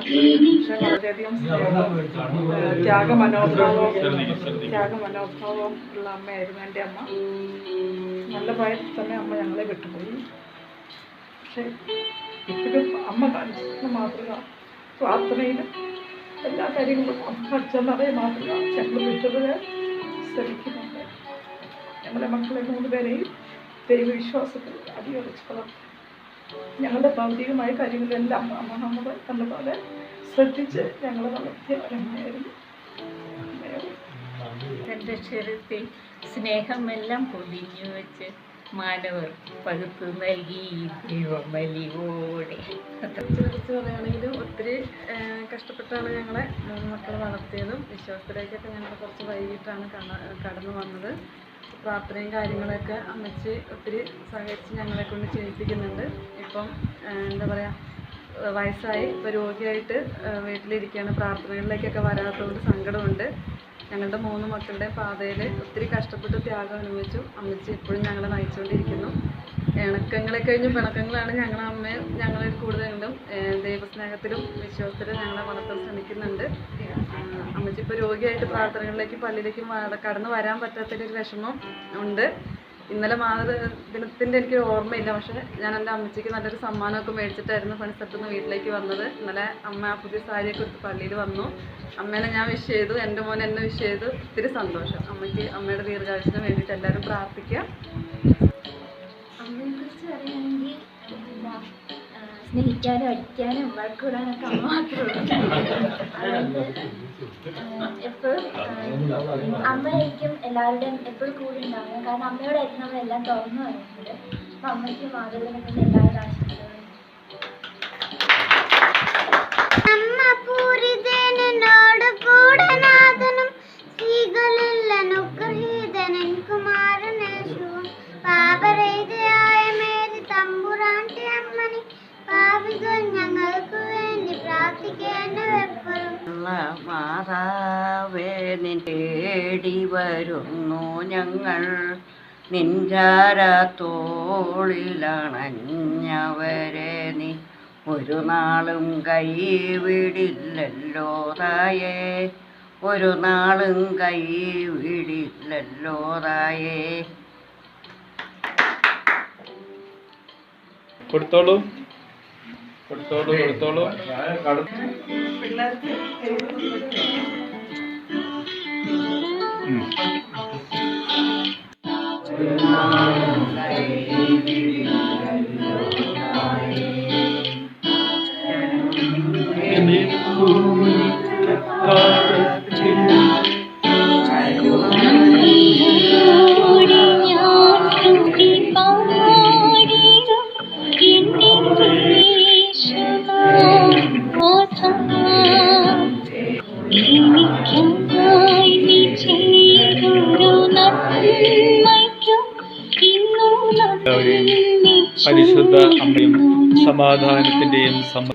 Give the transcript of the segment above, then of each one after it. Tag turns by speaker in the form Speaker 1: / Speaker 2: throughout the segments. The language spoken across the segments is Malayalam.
Speaker 1: വളരെയധികം സ്നേഹവും ത്യാഗ മനോഭാവവും ത്യാഗ മനോഭാവവും ഉള്ള അമ്മയായിരുന്നു എന്റെ അമ്മ. നല്ല പ്രായത്തിൽ തന്നെ അമ്മ ഞങ്ങളെ വിട്ടുപോയി. പക്ഷെ ഇപ്പോഴും അമ്മ കാണിച്ചിരുന്ന മാതൃക പ്രാർത്ഥനയിലും എല്ലാ കാര്യങ്ങളും അമ്മ അച്ഛനറിയ മാതൃക ഞങ്ങൾ വിട്ടത് ശ്രമിക്കുന്നുണ്ട് ഞങ്ങളുടെ മക്കളെ മൂന്ന് പേരെയും ദൈവവിശ്വാസത്തിൽ അടിയുറച്ച് പുലർത്തി ഞങ്ങളുടെ ഭൗതികമായ കാര്യങ്ങളിലെല്ലാം അമ്മ നമ്മൾ നല്ലപോലെ ശ്രദ്ധിച്ച് ഞങ്ങളെ വളർത്തിയ ഒരമ്മയായിരുന്നു.
Speaker 2: തന്റെ ശരീരത്തിൽ സ്നേഹമെല്ലാം പൊതിഞ്ഞു വെച്ച് മാനവർ പകുത്തു നൽകി ദൈവമലിയോടെ
Speaker 3: കുറിച്ച് പറയുകയാണെങ്കിൽ ഒത്തിരി കഷ്ടപ്പെട്ടാണ് ഞങ്ങളെ മൂന്ന് മക്കളെ വളർത്തിയതും. വിശ്വാസത്തിലേക്കൊക്കെ ഞങ്ങൾ കുറച്ച് വൈകിട്ടാണ് കടന്നു വന്നത്. പ്രാർത്ഥനയും കാര്യങ്ങളൊക്കെ അമ്മച്ചി ഒത്തിരി സഹകരിച്ച് ഞങ്ങളെ കൊണ്ട് ചെയ്യിപ്പിക്കുന്നുണ്ട്. ഇപ്പം എന്താ പറയുക വയസ്സായി ഇപ്പോൾ രോഗിയായിട്ട് വീട്ടിലിരിക്കുകയാണ്. പ്രാർത്ഥനകളിലേക്കൊക്കെ വരാത്തതുകൊണ്ട് സങ്കടമുണ്ട്. ഞങ്ങളുടെ മൂന്ന് മക്കളുടെ പാതയിൽ ഒത്തിരി കഷ്ടപ്പെട്ട് ത്യാഗം അനുഭവിച്ചു. അമ്മച്ചി ഇപ്പോഴും ഞങ്ങളെ നയിച്ചുകൊണ്ടിരിക്കുന്നു. ഇണക്കങ്ങളെ കഴിഞ്ഞും പിണക്കങ്ങളാണ് ഞങ്ങളുടെ അമ്മയെ ഞങ്ങളെ കൂടുതലും ദൈവസ്നേഹത്തിലും വിശ്വാസത്തിലും ഞങ്ങളെ വളർത്താൻ ശ്രമിക്കുന്നുണ്ട്. അമ്മച്ചി ഇപ്പോൾ രോഗിയായിട്ട് പ്രാർത്ഥനകളിലേക്കും പള്ളിയിലേക്കും കടന്നു വരാൻ പറ്റാത്തൊരു വിഷമം ഉണ്ട്. ഇന്നലെ മാതൃദിനത്തിന്റെ എനിക്ക് ഓർമ്മയില്ല പക്ഷേ ഞാൻ എന്റെ അമ്മച്ചിക്ക് നല്ലൊരു സമ്മാനമൊക്കെ മേടിച്ചിട്ടായിരുന്നു പണിസ്ഥലത്ത് നിന്ന് വീട്ടിലേക്ക് വന്നത്. ഇന്നലെ അമ്മ ആ പുതിയ സാരിയൊക്കെ എടുത്ത് പള്ളിയിൽ വന്നു. അമ്മേനെ ഞാൻ വിഷ് ചെയ്തു എന്റെ മോനെ എന്നെ വിഷ് ചെയ്തു. ഒത്തിരി സന്തോഷം. അമ്മയ്ക്ക് അമ്മയുടെ ദീർഘായുസിന് വേണ്ടിയിട്ട് എല്ലാവരും പ്രാർത്ഥിക്കുക
Speaker 4: അമ്മയെ കുറിച്ച് പറയുകയാണെങ്കിൽ എന്താ ആ, സ്നേഹിക്കാനും അടിക്കാനും വഴക്കൂടാനൊക്കെ അമ്മ മാത്രമേ അതുകൊണ്ട് എപ്പോഴും അമ്മയായിരിക്കും എല്ലാവരുടെയും എപ്പോഴും കൂടെ ഉണ്ടാവുക. കാരണം അമ്മയോടായിരിക്കും നമ്മളെല്ലാം തുറന്നു പറയുന്നത്. അപ്പം അമ്മയ്ക്ക് മാതൃകനെ എല്ലാവരുടെ ആശംസകളും
Speaker 5: ഞങ്ങൾക്ക് വേണ്ടി പ്രാർത്ഥിക്കേണ്ടവെപ്പോഴും.
Speaker 6: മാതാവേ നിൻ തേടി വരുന്നു ഞങ്ങൾ. നിഞ്ചാരത്തോളിലണഞ്ഞവരെ നീ ഒരു നാളും കൈവിടില്ലല്ലോ തായേ. ഒരു നാളും കൈവിടില്ലല്ലോ തായേ.
Speaker 7: കൊടുത്തോളൂ. കൊടുത്തോളൂ കൊടുത്തോളൂ
Speaker 1: പിള്ളേർക്ക്
Speaker 7: ഉം. സമാധാനത്തിന്റെയും സമ്മ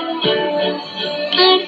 Speaker 5: എനിക്ക്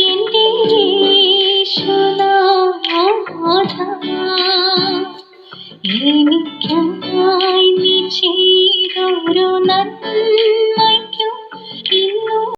Speaker 7: എന്റെ യേശുനാഥ എനിക്കായി നീ ചെയ്തൊരു നന്മ